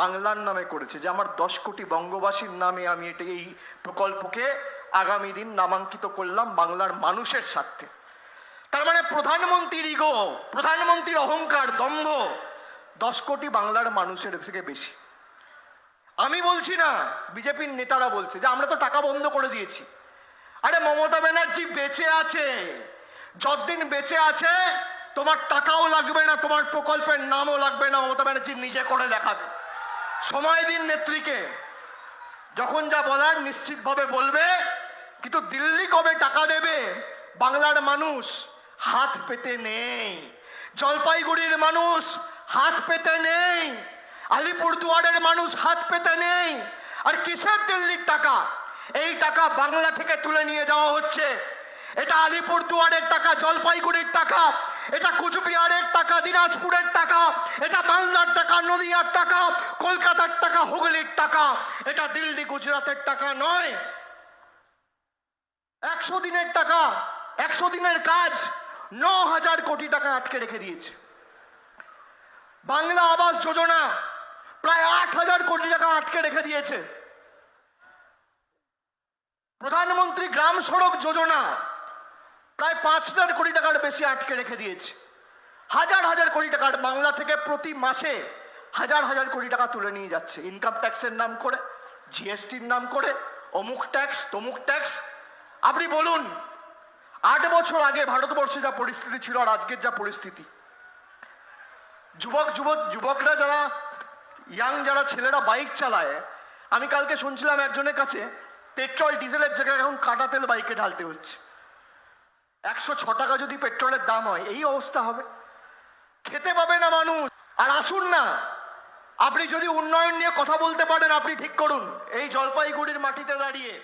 বাংলার নামে করেছে যে আমার দশ কোটি বঙ্গবাসীর নামে আমি এটা এই প্রকল্পকে আগামী দিন নামাঙ্কিত করলাম বাংলার মানুষের স্বার্থে। তার মানে প্রধানমন্ত্রীর ইগো, প্রধানমন্ত্রীর অহংকার, দম্ভ দশ কোটি বাংলার মানুষের থেকে বেশি। আমি বলছি না, বিজেপির নেতারা বলছে যে আমরা তো টাকা বন্ধ করে দিয়েছি। আরে মমতা ব্যানার্জি বেঁচে আছে, যতদিন বেঁচে আছে তোমার টাকাও লাগবে না, তোমার প্রকল্পের নামও লাগবে না, মমতা ব্যানার্জি নিজে করে দেখাবে। সময় দিন নেত্রীকে। যখন যা বলার নিশ্চিতভাবে বলবে, কিন্তু দিল্লি কবে টাকা দেবে? বাংলার মানুষ হাত পেতে নেই। জলপাইগুড়ির মানুষ হাত পেতে নেই। আলিপুরদুয়ারের মানুষ হাত পেতে নেই। আর কিসের দিল্লির টাকা? এই টাকা বাংলা থেকে তুলে নিয়ে যাওয়া হচ্ছে। এটা আলিপুরদুয়ারের টাকা, জলপাইগুড়ির টাকা। এটা কুচবিহারের টাকা, দিনাজপুরের টাকা, এটা মালদার টাকা, নদিয়ার টাকা, কলকাতার টাকা, হুগলির টাকা। এটা দিল্লি, গুজরাটের টাকা নয়। একশো দিনের টাকা, একশো দিনের কাজ, ন হাজার কোটি টাকা আটকে রেখে দিয়েছে। বাংলা আবাস যোজনা প্রায় আট হাজার কোটি টাকা আটকে রেখে দিয়েছে। প্রধানমন্ত্রী গ্রাম সড়ক যোজনা প্রায় পাঁচ হাজার কোটি টাকার বেশি আটকে রেখে দিয়েছে। হাজার হাজার কোটি টাকার বাংলা থেকে প্রতি মাসে হাজার হাজার কোটি টাকা তুলে নিয়ে যাচ্ছে। ইনকাম ট্যাক্সের নাম করে জিএসটির নাম করে, অমুক ট্যাক্স তমুক ট্যাক্স আপনি বলুন, আট বছর আগে ভারতবর্ষে যা পরিস্থিতি ছিল আর আজকের যা পরিস্থিতি। যুবক যুবক, যুবকরা যারা ইয়াং যারা ছেলেরা বাইক চালায়, আমি কালকে শুনছিলাম একজনের কাছে পেট্রোল ডিজেলের জায়গায় এখন কাটা তেল বাইকে ঢালতে হচ্ছে। একশো ছ টাকা যদি পেট্রোলের দাম হয়, এই অবস্থা হবে। খেতে পাবে না মানুষ, আর আসুন না। আপনি যদি উন্নয়ন নিয়ে কথা বলতে পারেন, আপনি ঠিক করুন। এই জলপাইগুড়ির মাটিতে দাঁড়িয়ে।